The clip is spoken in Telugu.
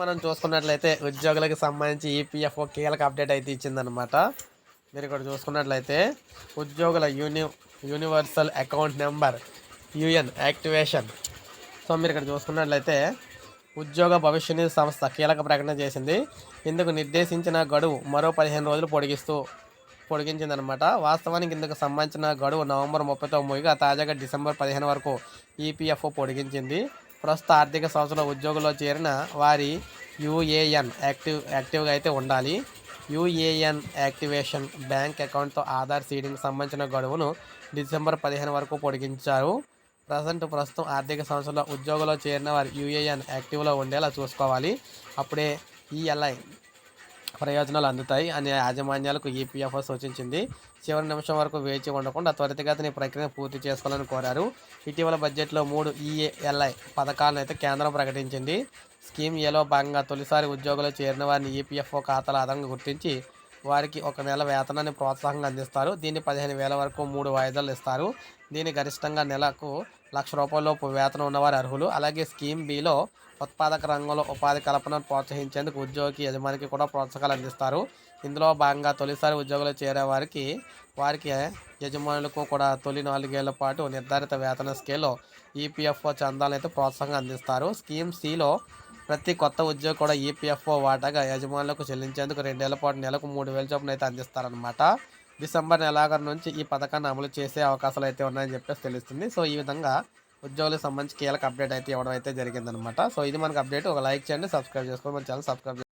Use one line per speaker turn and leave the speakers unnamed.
మనం చూసుకున్నట్లయితే ఉద్యోగులకు సంబంధించి ఈపీఎఫ్ఓ కీలక అప్డేట్ అయితే ఇచ్చిందనమాట మీరు ఇక్కడ చూసుకున్నట్లయితే ఉద్యోగుల uni universal account number UN activation so మీరు ఇక్కడ చూసుకున్నట్లయితే ఉద్యోగ భవిష్య నిధి సంస్థ కీలక ప్రకటన చేసింది. ఇందుకు నిర్దేశించిన గడువు మరో పదిహేను రోజులు పొడిగిస్తూ పొడిగించిందనమాట వాస్తవానికి ఇందుకు సంబంధించిన గడువు నవంబర్ ముప్పైతో ముగిగా తాజాగా డిసెంబర్ పదిహేను వరకు ఈపీఎఫ్ఓ పొడిగించింది. ప్రస్తుత ఆర్థిక సంవత్సరంలో ఉద్యోగంలో చేరిన వారి యూఏఎన్ యాక్టివ్ యాక్టివ్గా అయితే ఉండాలి. యూఏఎన్ యాక్టివేషన్ బ్యాంక్ అకౌంట్తో ఆధార్ సీడింగ్ సంబంధించిన గడువును డిసెంబర్ పదిహేను వరకు పొడిగించారు. ప్రజెంట్ ప్రస్తుతం ఆర్థిక సంవత్సరంలో ఉద్యోగంలో చేరిన వారి యూఏఎన్ యాక్టివ్లో ఉండేలా చూసుకోవాలి. అప్పుడే ఈఎల్ఐ ప్రయోజనాలు అందుతాయి అని యాజమాన్యాలకు ఈపీఎఫ్ఓ సూచించింది. చివరి నిమిషం వరకు వేచి ఉండకుండా త్వరితగతిని ప్రక్రియను పూర్తి చేసుకోవాలని కోరారు. ఇటీవల బడ్జెట్లో మూడు ఈఏఎల్ఐ పథకాలను అయితే కేంద్రం ప్రకటించింది. స్కీమ్ ఏలో భాగంగా తొలిసారి ఉద్యోగులు చేరిన వారిని ఈపీఎఫ్ఓ ఖాతాల ఆధారంగా గుర్తించి వారికి ఒక నెల వేతనాన్ని ప్రోత్సాహంగా అందిస్తారు. దీన్ని పదిహేను వేల వరకు మూడు వాయిదాలు ఇస్తారు. దీని గరిష్టంగా నెలకు లక్ష రూపాయలలోపు వేతనం ఉన్నవారు అర్హులు. అలాగే స్కీమ్ బిలో ఉత్పాదక రంగంలో ఉపాధి కల్పనను ప్రోత్సహించేందుకు ఉద్యోగికి యజమానికి కూడా ప్రోత్సాహాలు అందిస్తారు. ఇందులో భాగంగా తొలిసారి ఉద్యోగులు చేరే వారికి వారికి యజమానులకు కూడా తొలి నాలుగేళ్ళ పాటు నిర్ధారిత వేతన స్కేల్లో ఈపీఎఫ్ఓ చందాలను అయితే ప్రోత్సాహంగా అందిస్తారు. స్కీమ్ సిలో ప్రతి కొత్త ఉద్యోగి కూడా ఈపీఎఫ్ఓ వాటాగా యజమానులకు చెల్లించేందుకు రెండేళ్ళ పాటు నెలకు మూడు వేల చొప్పున అయితే అందిస్తారనమాట డిసెంబర్ నెలాఖరు నుంచి ఈ పథకాన్ని అమలు చేసే అవకాశాలు అయితే ఉన్నాయని చెప్పేసి తెలుస్తుంది. సో ఈ విధంగా ఉద్యోగులకు సంబంధించి కీలక అప్డేట్ అయితే ఇవ్వడం అయితే జరిగిందనమాట సో ఇది మనకు అప్డేట్. ఒక లైక్ చేయండి సబ్స్క్రైబ్ చేసుకోండి. మన ఛానల్ సబ్స్క్రైబ్